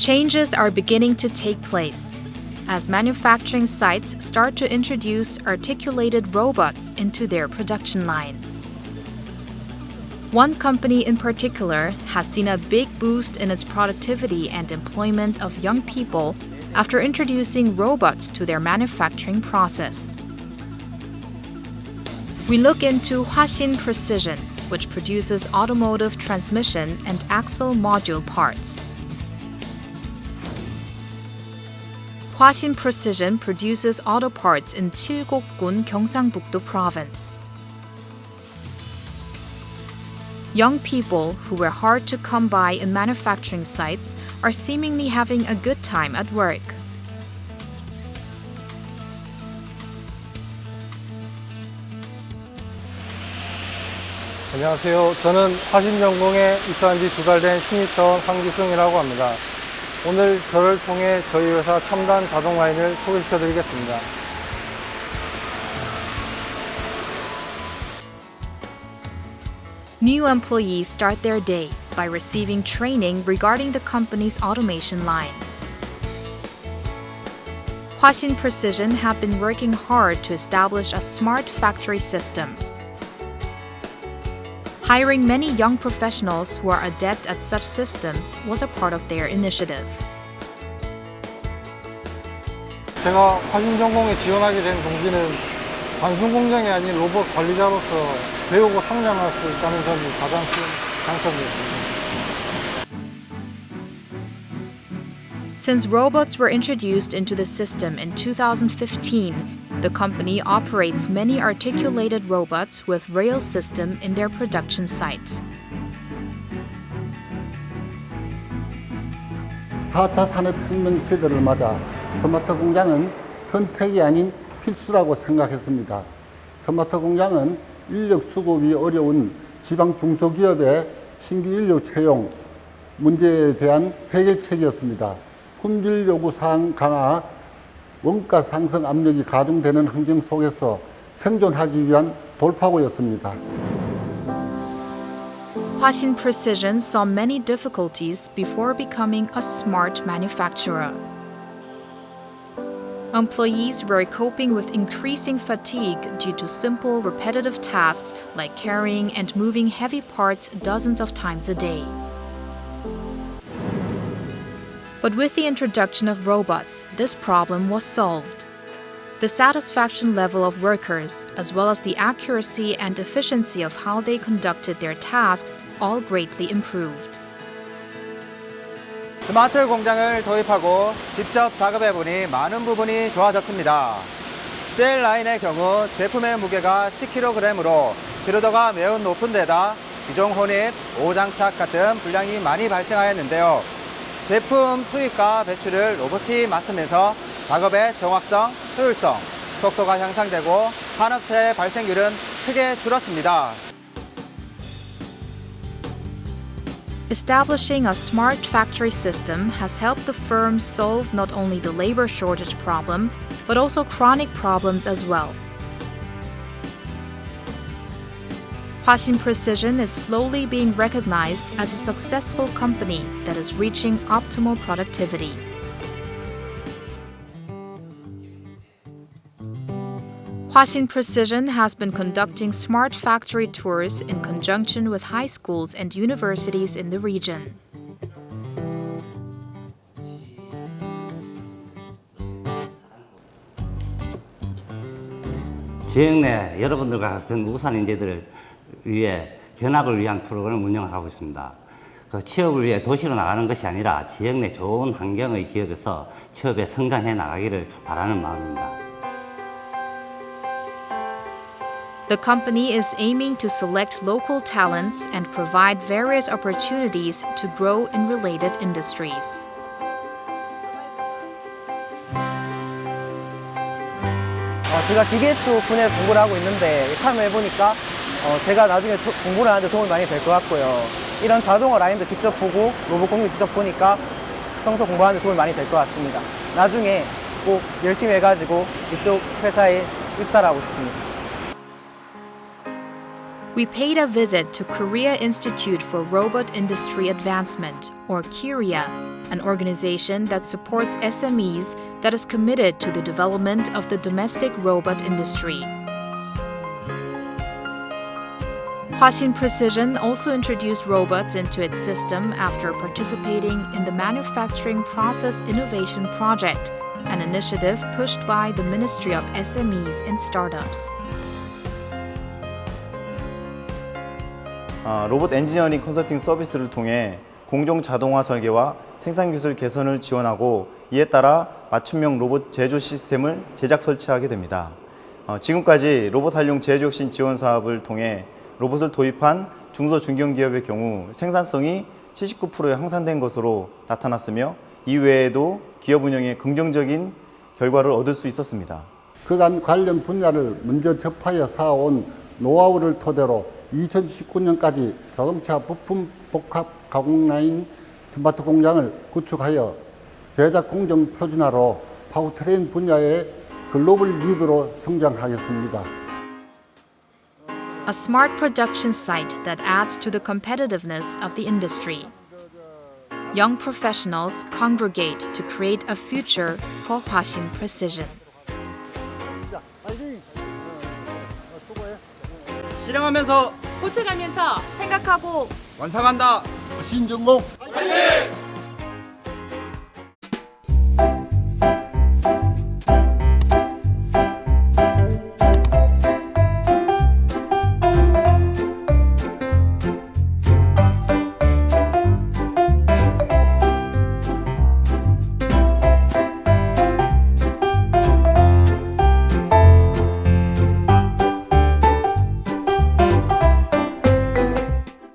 Changes are beginning to take place as manufacturing sites start to introduce articulated robots into their production line. One company in particular has seen a big boost in its productivity and employment of young people after introducing robots to their manufacturing process. We look into Hwasin Precision, which produces automotive transmission and axle module parts. Hwasin Precision produces auto parts in Chilgok-gun, Gyeongsangbuk-do province. Young people who were hard to come by in manufacturing sites are seemingly having a good time at work. 안녕하세요. 저는 화신전공에 입사한 지 두 달 된 신입사원 황기승이라고 합니다. 오늘 저를 통해 저희 회사 첨단 자동 라인을 소개시켜 드리겠습니다. New employees start their day by receiving training regarding the company's automation line. Hwasin Precision have been working hard to establish a smart factory system. Hiring many young professionals who are adept at such systems was a part of their initiative. 제가 화신 전공에 지원하게 된 동기는 단순 공장이 아닌 로봇 관리자로서 배우고 성장할 수 있다는 점이 가장 큰 장점이었습니다. Since robots were introduced into the system in 2015, the company operates many articulated robots with rail system in their production site. 4차 산업혁명 시대를 맞아 스마트 공장은 선택이 아닌 필수라고 생각했습니다. 스마트 공장은 인력 수급이 어려운 지방 중소기업의 신규 인력 채용 문제에 대한 해결책이었습니다. 품질 요구 사항 강화, 원가 상승 압력이 가중되는 환경 속에서 생존하기 위한 돌파구였습니다. Hwasin Precision saw many difficulties before becoming a smart manufacturer. Employees were coping with increasing fatigue due to simple, repetitive tasks like carrying and moving heavy parts dozens of times a day. But with the introduction of robots, this problem was solved. The satisfaction level of workers, as well as the accuracy and efficiency of how they conducted their tasks, all greatly improved. 스마트 공장을 도입하고 직접 작업해 보니 많은 부분이 좋아졌습니다. 셀 라인의 경우 제품의 무게가 10kg으로 기르도가 매우 높은 데다 기종 혼입, 오장착 같은 불량이 많이 발생하였는데요. 제품 투입과 배출을 로봇이 맡으면서 작업의 정확성, 효율성, 속도가 향상되고 산업체의 발생률은 크게 줄었습니다. Establishing a smart factory system has helped the firm solve not only the labor shortage problem, but also chronic problems as well. Hwasin Precision is slowly being recognized as a successful company that is reaching optimal productivity. Hwasin Precision has been conducting smart factory tours in conjunction with high schools and universities in the region. 지역 내 여러분들과 같은 우산 인재들을 위해 견학을 위한 프로그램을 운영을 하고 있습니다. 그 취업을 위해 도시로 나가는 것이 아니라 지역 내 좋은 환경의 기업에서 취업에 성장해 나가기를 바라는 마음입니다. The company is aiming to select local talents and provide various opportunities to grow in related industries. 어, 제가 기계 쪽 분야에서 공부를 하고 있는데 참여해보니까 어, 제가 나중에 도- 공부를 하는데 도움이 많이 될 것 같고요. 이런 자동화 라인도 직접 보고 로봇 공유 직접 보니까 평소 공부하는데 도움이 많이 될 것 같습니다. 나중에 꼭 열심히 해가지고 이쪽 회사에 입사를 하고 싶습니다. We paid a visit to Korea Institute for Robot Industry Advancement, or KIRIA, an organization that supports SMEs that is committed to the development of the domestic robot industry. Huaxin Precision also introduced robots into its system after participating in the Manufacturing Process Innovation Project, an initiative pushed by the Ministry of SMEs and Startups. 아, 로봇 엔지니어링 컨설팅 서비스를 통해 공정 자동화 설계와 생산 기술 개선을 지원하고 이에 따라 맞춤형 로봇 제조 시스템을 제작 설치하게 됩니다. 어, 지금까지 로봇 활용 제조 혁신 지원 사업을 통해 로봇을 도입한 중소 중견 기업의 경우 생산성이 79%에 향상된 것으로 나타났으며 이외에도 기업 운영에 긍정적인 결과를 얻을 수 있었습니다. 그간 관련 분야를 먼저 접하여 쌓아온 노하우를 토대로 2019년까지 자동차 부품 복합 가공 라인 스마트 공장을 구축하여 제작 공정 표준화로 파워트레인 분야의 글로벌 리더로 성장하겠습니다. A smart production site that adds to the competitiveness of the industry. Young professionals congregate to create a future for Huaxin Precision. 실행하면서 고쳐가면서 생각하고 완성한다. 신전공 화이팅!